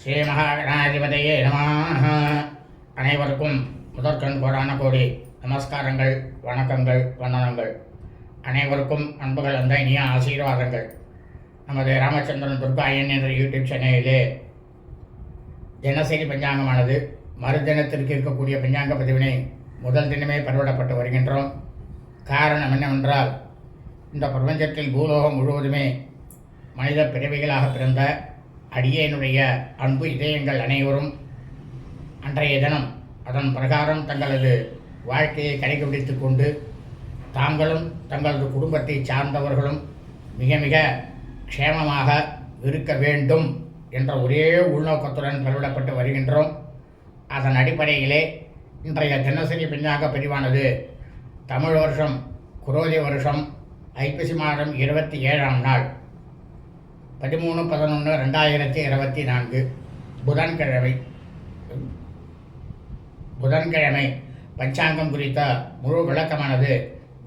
ஸ்ரீ மகாகணாதிபதியே நம. அனைவருக்கும் முதற்கண் கோடான கோடி நமஸ்காரங்கள் வணக்கங்கள் வந்தனங்கள். அனைவருக்கும் அன்புகள் அந்த இனிய ஆசீர்வாதங்கள். நமது ராமச்சந்திரன் துர்காயன் என்ற யூடியூப் சேனலிலே தினசரி பஞ்சாங்கமானது மறுதினத்திற்கு இருக்கக்கூடிய பஞ்சாங்க பதிவினை முதல் தினமே பரவிடப்பட்டு வருகின்றோம். காரணம் என்னவென்றால் இந்த பிரபஞ்சத்தில் பூலோகம் முழுவதுமே மனித பிறவிகளாக பிறந்த அடியேனுடைய அன்பு இதயங்கள் அனைவரும் அன்றைய தினம் அதன் பிரகாரம் தங்களது வாழ்க்கையை கடைபிடித்து கொண்டு தாங்களும் தங்களது குடும்பத்தை சார்ந்தவர்களும் மிக மிக க்ஷேமமாக இருக்க வேண்டும் என்ற ஒரே உள்நோக்கத்துடன் பெருவிடப்பட்டு வருகின்றோம். அதன் அடிப்படையிலே இன்றைய தினசரி பின்னாக பதிவானது தமிழ் வருஷம் குரோதி வருஷம் ஐப்பசி மாதம் இருபத்தி ஏழாம் நாள். பதிமூணு பதினொன்று ரெண்டாயிரத்தி இருபத்தி நான்கு புதன்கிழமை. புதன்கிழமை பஞ்சாங்கம் குறித்த முழு விளக்கமானது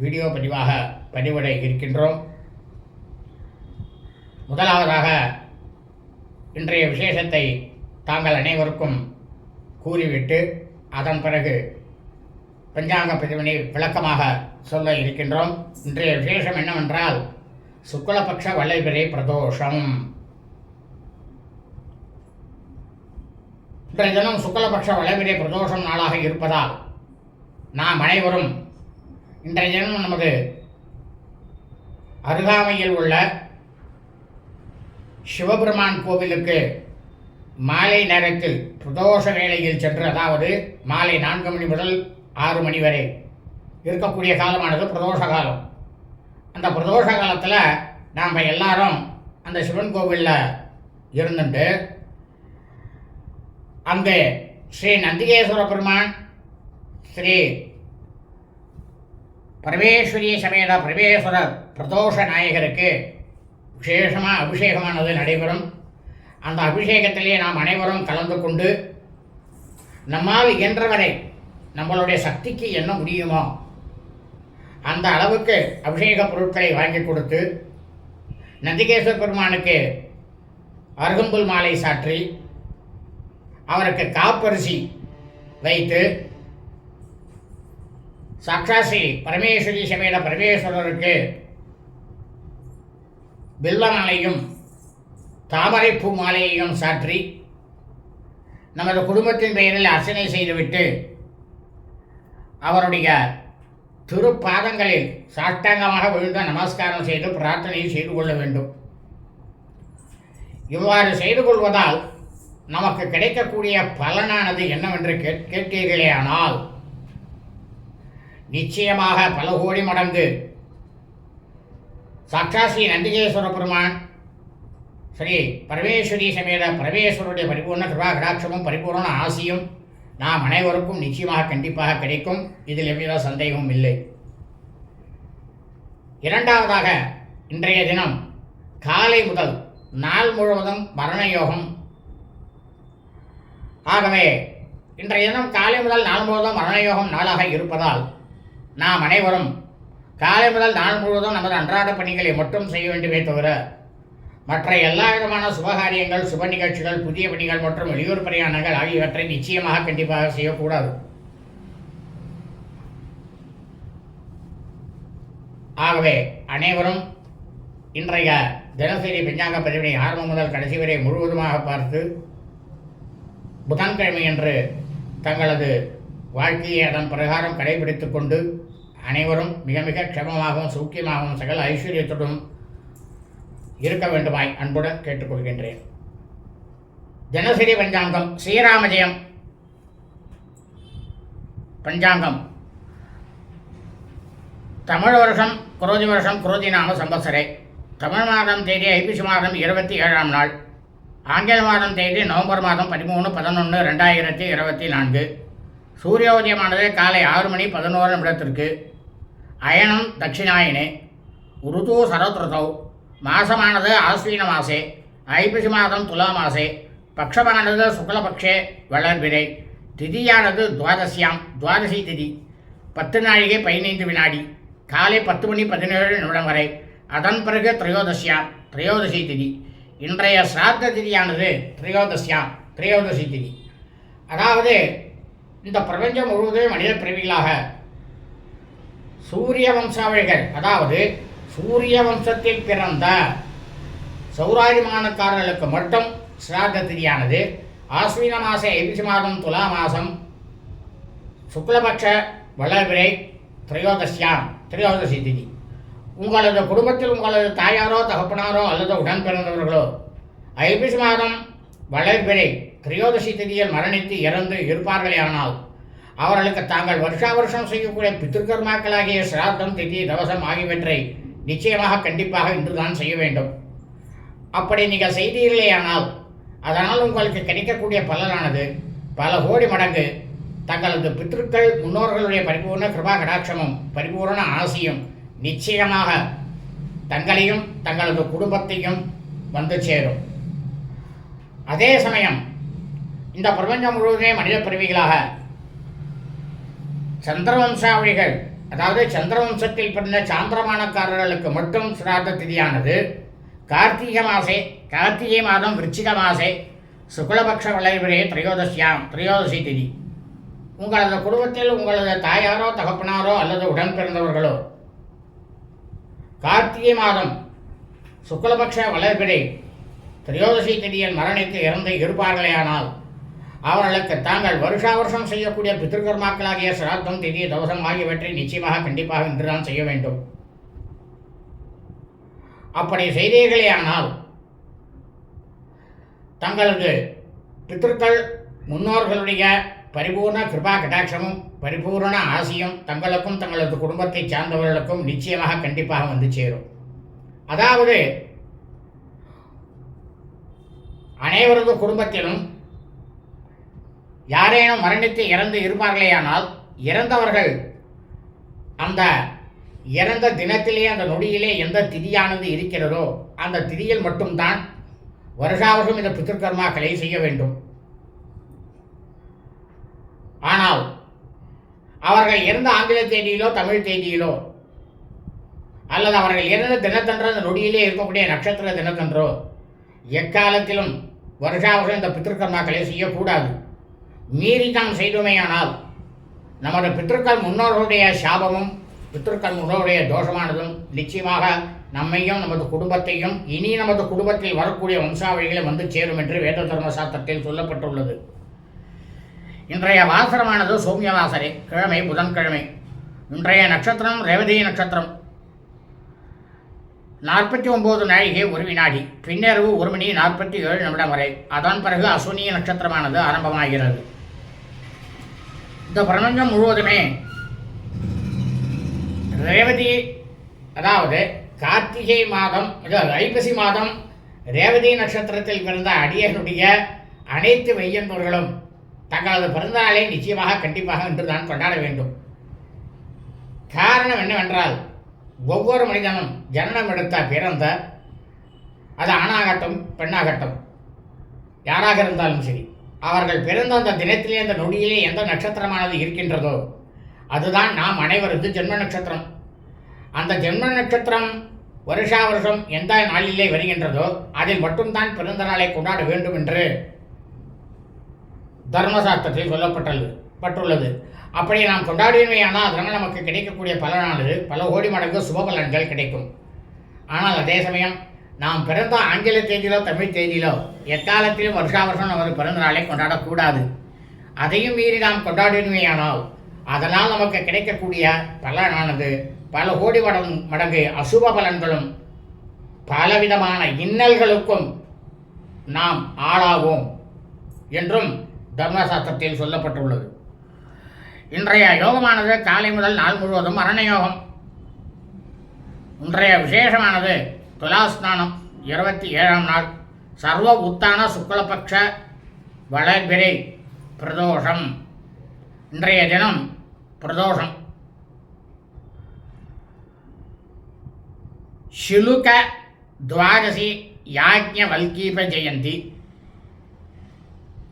வீடியோ பதிவாக பதிவிட இருக்கின்றோம். முதலாவதாக இன்றைய விசேஷத்தை தாங்கள் அனைவருக்கும் கூறிவிட்டு அதன் பிறகு பஞ்சாங்க பதிவினை விளக்கமாக சொல்ல இருக்கின்றோம். இன்றைய விசேஷம் என்னவென்றால் சுக்லபக்ஷ வளைபிறை பிரதோஷம். இன்றைய தினம் சுக்லபக்ஷ வளைபிறை பிரதோஷம் நாளாக இருப்பதால் நாம் அனைவரும் இன்றைய தினம் நமது அருகாமையில் உள்ள சிவபெருமான் கோவிலுக்கு மாலை நேரத்தில் பிரதோஷ வேளையில் சென்று அதாவது மாலை நான்கு மணி முதல் ஆறு மணி வரை இருக்கக்கூடிய காலமானது பிரதோஷ காலம். அந்த பிரதோஷ காலத்தில் நாம் எல்லாரும் அந்த சிவன் கோவிலில் இருந்துட்டு அங்கே ஸ்ரீ நந்திகேஸ்வர பெருமான் ஸ்ரீ பரமேஸ்வரிய சமேத பரமேஸ்வரர் பிரதோஷ நாயகருக்கு விசேஷமாக அபிஷேகமானது நடைபெறும். அந்த அபிஷேகத்திலே நாம் அனைவரும் கலந்து கொண்டு நம்மால் இயன்றவரை நம்மளுடைய சக்திக்கு என்ன முடியுமோ அந்த அளவுக்கு அபிஷேக பொருட்களை வாங்கி கொடுத்து நந்திகேஸ்வர பெருமானுக்கு அருகம்புல் மாலை சாற்றி அவருக்கு காப்பரிசி வைத்து சாக்ஷாஸ்ரீ பரமேஸ்வரி சமேத பரமேஸ்வரருக்கு பில்வ மாலையும் தாமரைப்பூ மாலையையும் சாற்றி நமது குடும்பத்தின் பெயரில் அர்ச்சனை செய்துவிட்டு அவருடைய திருப்பாதங்களில் சாஷ்டாங்கமாக விழுந்த நமஸ்காரம் செய்து பிரார்த்தனை செய்து கொள்ள வேண்டும். இவ்வாறு செய்து கொள்வதால் நமக்கு கிடைக்கக்கூடிய பலனானது என்னவென்று கே கேட்கிறீர்களே ஆனால் நிச்சயமாக பல கோடி மடங்கு சாட்சாஸ்ரீ நந்திகேஸ்வர பெருமான் ஸ்ரீ பரமேஸ்வரி சமேத பரமேஸ்வருடைய பரிபூர்ண கிருபா கடாட்சமும் பரிபூர்ண ஆசியும் நாம் அனைவருக்கும் நிச்சயமாக கண்டிப்பாக கிடைக்கும். இதில் எவ்வித சந்தேகமும் இல்லை. இரண்டாவதாக இன்றைய தினம் காலை முதல் நாள் முழுவதும் மரண யோகம். ஆகவே இன்றைய தினம் காலை முதல் நாள் முழுவதும் மரண யோகம் நாளாக இருப்பதால் நாம் அனைவரும் காலை முதல் நாள் முழுவதும் நமது அன்றாட பணிகளை மட்டும் செய்ய வேண்டுமே தவிர மற்ற எல்லா விதமான சுபகாரியங்கள் சுப நிகழ்ச்சிகள் புதிய பணிகள் மற்றும் வெளியூர் பிரயாணங்கள் ஆகியவற்றை நிச்சயமாக கண்டிப்பாக செய்யக்கூடாது. ஆகவே அனைவரும் இன்றைய தினசரி பஞ்சாங்க பதிவினை ஆரம்பம் முதல் கடைசி வரை முழுவதுமாக பார்த்து புதன்கிழமை என்று தங்களது வாழ்க்கையை அதன் பிரகாரம் கடைபிடித்துக் கொண்டு அனைவரும் மிக மிக க்ஷமமாகவும் சௌக்கியமாகவும் சகல ஐஸ்வர்யத்துடன் இருக்க வேண்டுமாய் அன்புடன் கேட்டுக்கொள்கின்றேன். தினசரி பஞ்சாங்கம் ஸ்ரீராமஜயம். பஞ்சாங்கம். தமிழ் வருஷம் குரோதி வருஷம் குரோதி நாம சம்பத்சரே. தமிழ் மாதம் தேதி ஐபிசி மாதம் இருபத்தி ஏழாம் நாள். ஆங்கில மாதம் தேதி நவம்பர் மாதம் பதிமூணு பதினொன்று ரெண்டாயிரத்தி இருபத்தி நான்கு. சூரியோதயமானது காலை ஆறு மணி பதினோரு நிமிடத்திற்கு. அயனம் தட்சிணாயினே. ருது சரத்ருதௌ. மாசமானது ஆஸ்வீன மாசே ஐப்பசி மாதம் துலா மாசே பக்ஷமானது சுக்லபக்ஷே வளர்பிறை திதியானது துவாதசியாம் துவாதசி திதி பத்து நாழிகை பதினைந்து வினாடி காலை பத்து மணி பதினேழு நிமிடம் வரை அதன் பிறகு திரையோதசியாம் திரையோதசி திதி. இன்றைய சிராத்த திதியானது திரையோதசியாம் திரையோதசி திதி. அதாவது இந்த பிரபஞ்சம் முழுவதும் மனித பிறவிகளாக சூரிய வம்சாவழிகள் அதாவது சூரிய வம்சத்தில் பிறந்த சௌராரிமானக்காரர்களுக்கு மட்டும் சிராத திதியானது ஆஸ்வின மாச ஐபிசி மாதம் துலா மாதம் சுக்லபக்ஷ வளர்பிறை திரையோதசியாம் திரையோதசி திதி. உங்களது குடும்பத்தில் உங்களது தாயாரோ தகப்பனாரோ அல்லது உடன் பிறந்தவர்களோ ஐபிசி மாதம் வளர்பிறை திரையோதசி திதியில் மரணித்து இறந்து இருப்பார்களேயானால் அவர்களுக்கு தாங்கள் வருஷா வருஷம் செய்யக்கூடிய பித்திருக்கர்மாக்களாகிய சிராத்தம் திதி தவசம் ஆகியவற்றை நிச்சயமாக கண்டிப்பாக இன்றுதான் செய்ய வேண்டும். அப்படி நீங்கள் செய்தீர்களேயானால் அதனால் உங்களுக்கு கிடைக்கக்கூடிய பலனானது பல கோடி மடங்கு தங்களது பித்திருக்கள் முன்னோர்களுடைய பரிபூர்ண கிருபா கடாட்சமும் பரிபூர்ண ஆசியும் நிச்சயமாக தங்களையும் தங்களது குடும்பத்தையும் வந்து சேரும். அதே சமயம் இந்த பிரபஞ்சம் முழுவதுமே மனித பிறவிகளாக சந்திரவம்சாவளிகள் அதாவது சந்திரவம்சத்தில் பிறந்த சாந்திரமானக்காரர்களுக்கு மட்டும் சிராத திதியானது. கார்த்திகை மாசே கார்த்திகை மாதம் விருச்சிக மாசே சுக்லபக்ஷ வளைவிரே திரையோதசியாம் திரையோதசி திதி. உங்களது குடும்பத்தில் உங்களது தாயாரோ தகப்பனாரோ அல்லது உடன் பிறந்தவர்களோ கார்த்திகை மாதம் சுக்லபக்ஷ வளர்பிறை திரையோதசி திதியில் மரணித்து இறந்து இருப்பார்களேயானால் அவர்களுக்கு தாங்கள் வருஷா வருஷம் செய்யக்கூடிய பித்திருக்கர்மாக்களாகிய சிராத்தம் திதி தவசம் ஆகியவற்றை நிச்சயமாக கண்டிப்பாக இன்றுதான் செய்ய வேண்டும். அப்படி செய்தீர்களேயானால் தங்களது பித்திருக்கள் முன்னோர்களுடைய பரிபூர்ண கிருபா கடாட்சமும் பரிபூர்ண ஆசியும் தங்களுக்கும் தங்களது குடும்பத்தை சார்ந்தவர்களுக்கும் நிச்சயமாக கண்டிப்பாக வந்து சேரும். அதாவது அனைவரது குடும்பத்திலும் யாரேனும் மரணித்து இறந்து இருப்பார்களேயானால் இறந்தவர்கள் அந்த இறந்த தினத்திலே அந்த நொடியிலே எந்த திதியானது இருக்கிறதோ அந்த திதியில் மட்டும்தான் வருஷாவசம் இந்த பித்திருக்கர்மாக்களை செய்ய வேண்டும். ஆனால் அவர்கள் இறந்த ஆங்கில தேதியிலோ தமிழ் தேதியிலோ அல்லது அவர்கள் இறந்த தினத்தன்று அந்த நொடியிலே இருக்கக்கூடிய நட்சத்திர தினத்தன்றோ எக்காலத்திலும் வருஷாவசம் இந்த பித்திருக்கர்மாக்களை செய்யக்கூடாது. மீறி நாம் செய்தோமேயானால் நமது பித்திருக்கள் முன்னோர்களுடைய சாபமும் பித்திருக்கள் முன்னோருடைய தோஷமானதும் நிச்சயமாக நம்மையும் நமது குடும்பத்தையும் இனி நமது குடும்பத்தில் வரக்கூடிய வம்சாவளிகளை வந்து சேரும் என்று வேத தர்ம சாஸ்திரத்தில் சொல்லப்பட்டுள்ளது. இன்றைய வாசரமானது சௌமிய கிழமை புதன்கிழமை. இன்றைய நட்சத்திரம் ரேவதி நட்சத்திரம். நாற்பத்தி ஒம்பது நாழிகை ஒரு வினாடி பின்னரவு ஒரு மணி நாற்பத்தி ஏழு நிமிடம் வரை. அதன் பிறகு அசுனிய நட்சத்திரமானது ஆரம்பமாகிறது. இந்த பிரபஞ்சம் முழுவதுமே ரேவதி அதாவது கார்த்திகை மாதம் ஐப்பசி மாதம் ரேவதி நட்சத்திரத்தில் பிறந்த அடியனுடைய அனைத்து மெய்யன்பர்களும் தங்களது பிறந்தநாளை நிச்சயமாக கண்டிப்பாக இன்று தான் கொண்டாட வேண்டும். காரணம் என்னவென்றால் ஒவ்வொரு மனிதனும் ஜனனம் எடுத்த பிறந்த அது ஆணாகட்டும் பெண்ணாகட்டும் யாராக இருந்தாலும் சரி அவர்கள் பிறந்த அந்த தினத்திலே அந்த நொடியிலே எந்த நட்சத்திரமானது இருக்கின்றதோ அதுதான் நாம் அனைவரது ஜென்ம நட்சத்திரம். அந்த ஜென்ம நட்சத்திரம் வருஷா வருஷம் எந்த நாளிலே வருகின்றதோ அதில் மட்டும்தான் பிறந்த நாளை கொண்டாட வேண்டும் என்று தர்மசாஸ்திரத்தில் சொல்லப்பட்டது பட்டுள்ளது. அப்படி நாம் கொண்டாடினோமையானால் அதனால் நமக்கு கிடைக்கக்கூடிய பலனானது பல கோடி மடங்கு சுப பலன்கள் கிடைக்கும். ஆனால் அதே சமயம் நாம் பிறந்த ஆங்கில தேதியிலோ தமிழ் தேதியிலோ எக்காலத்திலும் வருஷா வருஷம் நமது பிறந்த நாளை கொண்டாடக்கூடாது. அதையும் மீறி நாம் கொண்டாடினோமையானால் அதனால் நமக்கு கிடைக்கக்கூடிய பலனானது பல கோடி மடங்கு மடங்கு அசுப பலன்களும் பலவிதமான இன்னல்களுக்கும் நாம் ஆளாவோம் என்றும் தர்மசாஸ்திரத்தில் சொல்லப்பட்டுள்ளது. இன்றைய யோகமானது காலை முதல் நாள் முழுவதும் மரண யோகம் இன்றைய விசேஷமானது துலாஸ்நானம் இருபத்தி ஏழாம் நாள். சர்வ உத்தான சுக்லபக்ஷ வளர்பிரை பிரதோஷம். இன்றைய தினம் பிரதோஷம். ஷிலுக துவாதசி யாஜ்ஞவல்கீப ஜெயந்தி.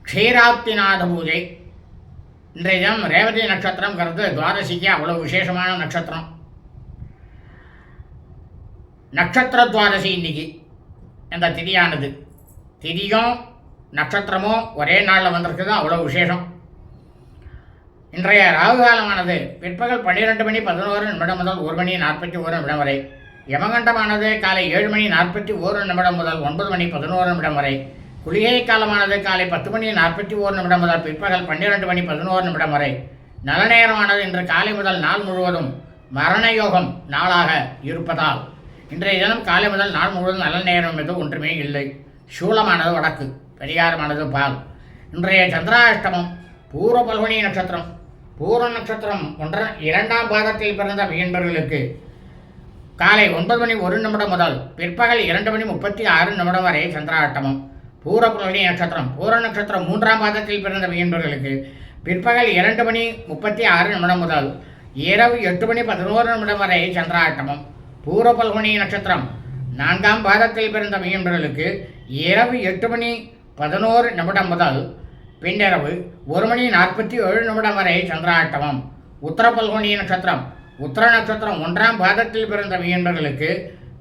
க்ஷீராப்திநாத பூஜை. இன்றைய தினம் ரேவதி நட்சத்திரங்கிறது துவாதசிக்கு அவ்வளோ விசேஷமான நட்சத்திரம். நட்சத்திர துவாதசி இன்னைக்கு. அந்த திதியானது. திதியும் நட்சத்திரமும் ஒரே நாளில் வந்திருக்குது அவ்வளோ விசேஷம். இன்றைய ராகு காலமானது பிற்பகல் பன்னிரெண்டு மணி பதினோரு நிமிடம் முதல் ஒரு மணி நாற்பத்தி ஒரு நிமிடம் வரை. யமகண்டமானது காலை ஏழு மணி நாற்பத்தி ஓரு நிமிடம் முதல் ஒன்பது மணி பதினோரு நிமிடம் வரை. குளிகை காலமானது காலை பத்து மணி நாற்பத்தி ஓரு நிமிடம் முதல் பிற்பகல் பன்னிரெண்டு மணி பதினோரு நிமிடம் வரை. நல்ல நேரமானது இன்று காலை முதல் நாள் முழுவதும் மரண யோகம் நாளாக இருப்பதால். இன்றைய தினம் காலை முதல் நாள் முழுவதும் நல்ல நேரம் எதுவும் ஒன்றுமே இல்லை. சூலமானது வடக்கு பரிகாரமானது பால். இன்றைய சந்திராஷ்டமம் பூர்வ பல்குனி நட்சத்திரம். பூர்வ நட்சத்திரம் ஒன்ற இரண்டாம் பாதத்தில் பிறந்த மீன்பர்களுக்கு காலை ஒன்பது மணி ஒரு நிமிடம் முதல் பிற்பகல் இரண்டு மணி முப்பத்தி ஆறு நிமிடம் வரை சந்திராட்டமம் பூரபுலி நட்சத்திரம் பூர நட்சத்திரம் மூன்றாம் பாதத்தில் பிறந்த மீன்பர்களுக்கு பிற்பகல் இரண்டு மணி முப்பத்தி ஆறு நிமிடம் முதல் இரவு எட்டு மணி பதினோரு நிமிடம் வரை சந்திராட்டமம் பூரபல்குனி நட்சத்திரம். நான்காம் பாதத்தில் பிறந்த மீன்பர்களுக்கு இரவு எட்டு மணி பதினோரு நிமிடம் முதல் பின்னிரவு ஒரு மணி நாற்பத்தி ஏழு நிமிடம் வரை சந்திராட்டமம். உத்தரபல்குனி நட்சத்திரம். உத்தர நட்சத்திரம் ஒன்றாம் பாதத்தில் பிறந்த மீன்பர்களுக்கு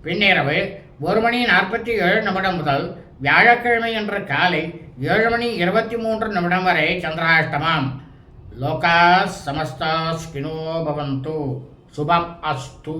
பின்னிரவு ஒரு மணி நாற்பத்தி ஏழு நிமிடம் முதல் வியாழக்கிழமை என்ற காலை ஏழு மணி இருபத்தி மூன்று நிமிடம் வரை சந்திராஷ்டமம் லோகா சமஸ்தாஸ்கினோ பவந்து. शुभम अस्तु